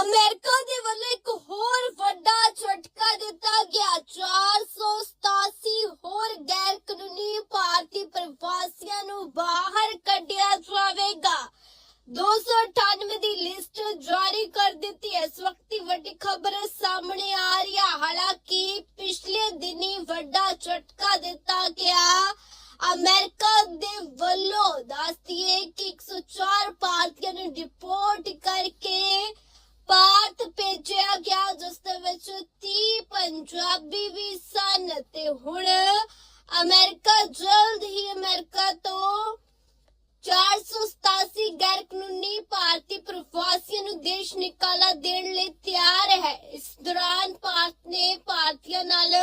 America ਦੇ ਵੱਲੋਂ ਇੱਕ ਹੋਰ ਵੱਡਾ ਝਟਕਾ ਦਿੱਤਾ ਗਿਆ। 487 ਹੋਰ ਗੈਰ ਕਾਨੂੰਨੀ ਭਾਰਤੀ ਪ੍ਰਵਾਸੀਆਂ ਨੂੰ ਬਾਹਰ ਕੱਢਿਆ ਜਾਵੇਗਾ। 298 ਦੀ ਲਿਸਟ ਜਾਰੀ ਕਰ ਦਿੱਤੀ। ਹੈ ਇਸ ਵਕਤ ਦੀ ਵੱਡੀ ਖਬਰ ਸਾਹਮਣੇ ਆ ਰਹੀ ਹੈ। ਹਾਲਾਂਕਿ ਪਿਛਲੇ ਦਿਨੀ ਵੱਡਾ ਝਟਕਾ ਦਿੱਤਾ ਗਿਆ। ਅਮਰੀਕਾ ਦੇ ਵੱਲੋਂ ਦੱਸਦੀਏ ਕਿ 104 ਭਾਰਤੀਆਂ ਨੂੰ ਡਿਪੋਰਟ ਕਰਕੇ ਭਾਰਤ ਭੇਜਿਆ ਗਿਆ, ਜਿਸ ਦੇ ਵਿੱਚ 30 ਪੰਜਾਬੀ ਵੀ ਸਨ ਤੇ ਹੁਣ ਅਮਰੀਕਾ ਜਲਦ ਹੀ ਅਮਰੀਕਾ ਤੋਂ 487 ਗੈਰ ਕਾਨੂੰਨੀ ਭਾਰਤੀ ਪ੍ਰਵਾਸੀਆਂ ਨੂੰ ਦੇਸ਼ ਨਿਕਾਲਾ ਦੇਣ ਲਈ ਤਿਆਰ ਹੈ। ਇਸ ਦੌਰਾਨ ਭਾਰਤ ਨੇ ਭਾਰਤੀਆਂ ਨਾਲ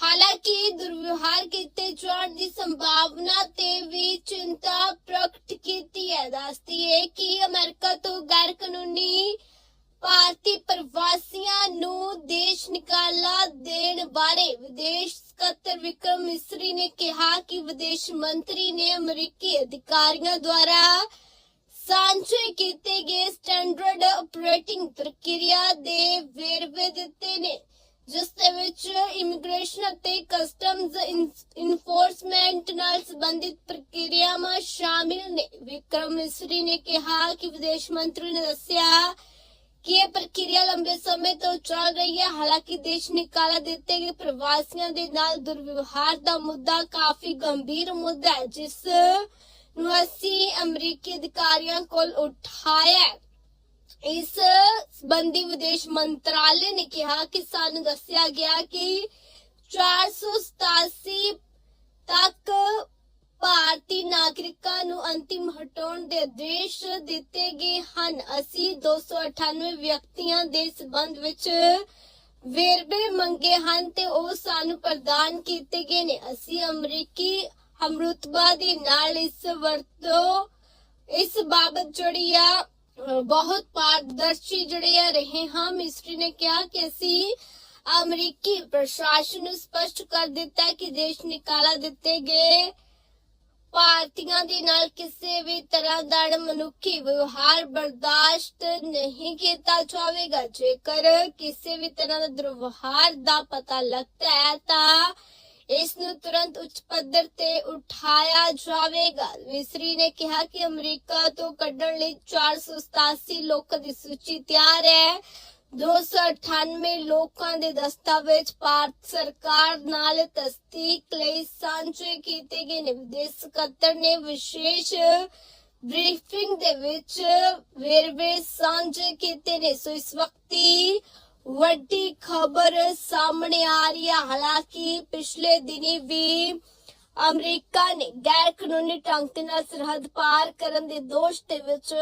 ਹਾਲਾਂਕਿ ਦੁਰਵਿਵਹਾਰ ਕੀਤੇ ਜਾਣ ਦੀ ਸੰਭਾਵਨਾ ਤੇ ਵੀ ਚਿੰਤਾ ਦੱਸਦੀ ਹੈ ਕਿ ਅਮਰੀਕਾ ਤੋਂ ਗੈਰ ਕਾਨੂੰਨੀ ਭਾਰਤੀ ਪ੍ਰਵਾਸੀਆਂ ਨੂੰ ਦੇਸ਼ ਨਿਕਾਲਾ ਦੇਣ ਬਾਰੇ ਵਿਦੇਸ਼ ਸਕੱਤਰ ਵਿਕਰਮ ਮਿਸਰੀ ਨੇ ਕਿਹਾ ਕਿ ਵਿਦੇਸ਼ ਮੰਤਰੀ ਨੇ ਅਮਰੀਕੀ ਅਧਿਕਾਰੀਆਂ ਦੁਆਰਾ ਸਾਂਝੇ ਕੀਤੇ ਗਏ ਸਟੈਂਡਰਡ ਆਪਰੇਟਿੰਗ ਪ੍ਰਕਿਰਿਆ ਦੇ ਵੇਰਵੇ ਦਿੱਤੇ ਨੇ। ਜਿਸ ਦੇ ਵਿੱਚ ਇਮੀਗ੍ਰੇਸ਼ਨ ਅਤੇ ਕਸਟਮਜ਼ ਇਨਫੋਰਸਮੈਂਟ ਨਾਲ ਸੰਬੰਧਿਤ ਪ੍ਰਕਿਰਿਆਵਾਂ ਸ਼ਾਮਿਲ ਨੇ। ਵਿਕਰਮ ਮਿਸਰੀ ਨੇ ਕਿਹਾ ਕਿ ਵਿਦੇਸ਼ ਮੰਤਰੀ ਨੇ ਦੱਸਿਆ ਕਿ ਇਹ ਪ੍ਰਕਿਰਿਆ ਲੰਬੇ ਸਮੇਂ ਤੋਂ ਚੱਲ ਰਹੀ ਹੈ। ਹਾਲਾਂਕਿ ਦੇਸ਼ ਨਿਕਾਲਾ ਦਿੱਤੇ ਗਏ ਪ੍ਰਵਾਸੀਆਂ ਦੇ ਨਾਲ ਦੁਰਵਿਵਹਾਰ ਦਾ ਮੁੱਦਾ ਕਾਫੀ ਗੰਭੀਰ ਮੁੱਦਾ ਹੈ, ਜਿਸ ਨੂੰ ਅਸੀਂ ਅਮਰੀਕੀ ਅਧਿਕਾਰੀਆਂ ਕੋਲ ਉਠਾਇਆ ਇਸ ਸੰਬੰਧੀ ਵਿਦੇਸ਼ ਮੰਤਰਾਲੇ ਨੇ ਕਿਹਾ ਕਿ ਸਾਨੂੰ ਦੱਸਿਆ ਗਿਆ ਕਿ 487 ਤੱਕ ਭਾਰਤੀ ਨਾਗਰਿਕਾਂ ਨੂੰ ਅੰਤਿਮ ਹਟਾਉਣ ਦੇ ਆਦੇਸ਼ ਦਿੱਤੇ ਗਏ ਹਨ। ਅਸੀਂ 298 ਵਿਅਕਤੀਆਂ ਦੇ ਸਬੰਧ ਵਿੱਚ ਵੇਰਵੇ ਮੰਗੇ ਹਨ ਤੇ ਉਹ ਸਾਨੂੰ ਪ੍ਰਦਾਨ ਕੀਤੇ ਗਏ ਨੇ। ਅਸੀਂ ਅਮਰੀਕੀ ਹਮਰੁਤਬਾ ਦੇ ਨਾਲ ਇਸ ਵਰਤੋਂ, ਇਸ ਬਾਬਤ ਜਿਹੜੀ ਆ ਬਹੁਤ ਪਾਰਦਰਸ਼ੀ ਜਿਹੜੇ ਆ ਰਹੇ ਹਾਂ। ਮਿਸਟਰੀ ਨੇ ਕਿਹਾ ਕਿ ਅਸੀਂ ਅਮਰੀਕੀ ਪ੍ਰਸ਼ਾਸਨ ਨੂੰ ਸਪਸ਼ਟ ਕਰ ਦਿੱਤਾ ਕਿ ਦੇਸ਼ ਨਿਕਾਲਾ ਦਿੱਤੇ ਗਏ ਭਾਰਤੀਆਂ ਦੇ ਨਾਲ ਕਿਸੇ ਵੀ ਤਰ੍ਹਾਂ ਦਾ ਮਨੁੱਖੀ ਵਿਵਹਾਰ ਬਰਦਾਸ਼ਤ ਨਹੀਂ ਕੀਤਾ ਜਾਵੇਗਾ। ਜੇਕਰ ਕਿਸੇ ਵੀ ਤਰ੍ਹਾਂ ਦਾ ਦੁਰਵਿਵਹਾਰ ਦਾ ਪਤਾ ਲੱਗਦਾ ਹੈ ਤਾਂ ਇਸ ਨੂੰ ਤੁਰੰਤ ਉੱਚ ਪੱਧਰ ਤੇ ਉਠਾਇਆ ਜਾਵੇਗਾ ਮਿਸਰੀ ਨੇ ਕਿਹਾ ਕਿ ਅਮਰੀਕਾ ਤੋਂ ਕੱਢਣ ਲਈ 487 ਲੋਕਾਂ ਦੀ ਸੂਚੀ ਤਿਆਰ ਹੈ 298 ਲੋਕਾਂ ਦੇ ਦਸਤਾਵੇਜ਼ ਭਾਰਤ ਸਰਕਾਰ ਨਾਲ ਤਸਦੀਕ ਲਈ ਸਾਂਝੇ ਕੀਤੇ ਗਏ ਨੇ ਵਿਦੇਸ਼ ਸਕੱਤਰ ਨੇ ਵਿਸ਼ੇਸ਼ ਬਰੀਫਿੰਗ ਦੇ ਵਿੱਚ ਵੇਰਵੇ ਸਾਂਝੇ ਕੀਤੇ ਨੇ ਸੋ ਇਸ ਵਕਤੀ ਵੱਡੀ ਖਬਰ ਸਾਹਮਣੇ ਆ ਰਹੀ ਹੈ ਹਾਲਾਂਕਿ ਪਿਛਲੇ ਦਿਨੀ ਵੀ ਅਮਰੀਕਾ ਨੇ ਗੈਰ ਕਾਨੂੰਨੀ ਢੰਗ ਦੇ ਨਾਲ ਸਰਹੱਦ ਪਾਰ ਕਰਨ ਦੇ ਦੋਸ਼ ਦੇ ਵਿੱਚ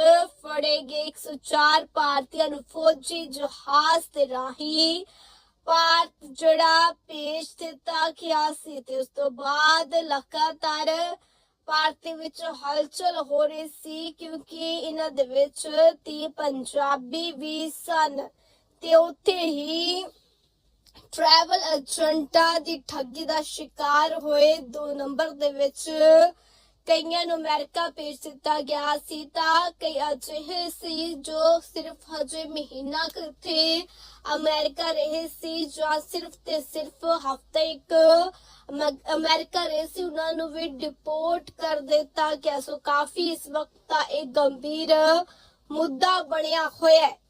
ਫੜੇ ਗਏ 104 ਭਾਰਤੀਆਂ ਨੂੰ ਫੌਜੀ ਜਹਾਜ਼ ਦੇ ਰਾਹੀਂ ਭਾਰਤ ਜਿਹੜਾ ਭੇਜ ਦਿੱਤਾ ਗਿਆ ਸੀ ਤੇ ਉਸ ਤੋਂ ਬਾਅਦ ਲਗਾਤਾਰ ਭਾਰਤ ਵਿੱਚ ਹਲਚਲ ਹੋ ਰਹੀ ਸੀ ਕਿਉਂਕਿ ਇਹਨਾਂ ਦੇ ਵਿੱਚ ਤੀ ਪੰਜਾਬੀ ਵੀ ਸਨ। ਤੇ ਉੱਥੇ ਹੀ ਟਰੈਵਲ ਏਜੰਟਾਂ ਦੀ ਠੱਗੀ ਦਾ ਸ਼ਿਕਾਰ ਹੋਏ ਦੋ ਨੰਬਰ ਦੇ ਵਿੱਚ ਕਈਆਂ ਨੂੰ ਅਮਰੀਕਾ ਭੇਜ ਦਿੱਤਾ ਗਿਆ ਸੀ ਤਾਂ ਕਈ ਅਜਿਹੇ ਸੀ ਜੋ ਸਿਰਫ ਹਜੇ ਮਹੀਨਾ ਕੁ ਅਮਰੀਕਾ ਰਹੇ ਸੀ, ਜਾਂ ਸਿਰਫ ਤੇ ਸਿਰਫ ਹਫ਼ਤੇ ਇੱਕ ਅਮ- ਅਮਰੀਕਾ ਰਹੇ ਸੀ, ਉਹਨਾਂ ਨੂੰ ਵੀ ਡਿਪੋਰਟ ਕਰ ਦਿੱਤਾ ਗਿਆ। ਸੋ ਕਾਫੀ ਇਸ ਵਕਤ ਦਾ ਇਹ ਗੰਭੀਰ ਮੁੱਦਾ ਬਣਿਆ ਹੋਇਆ ਹੈ।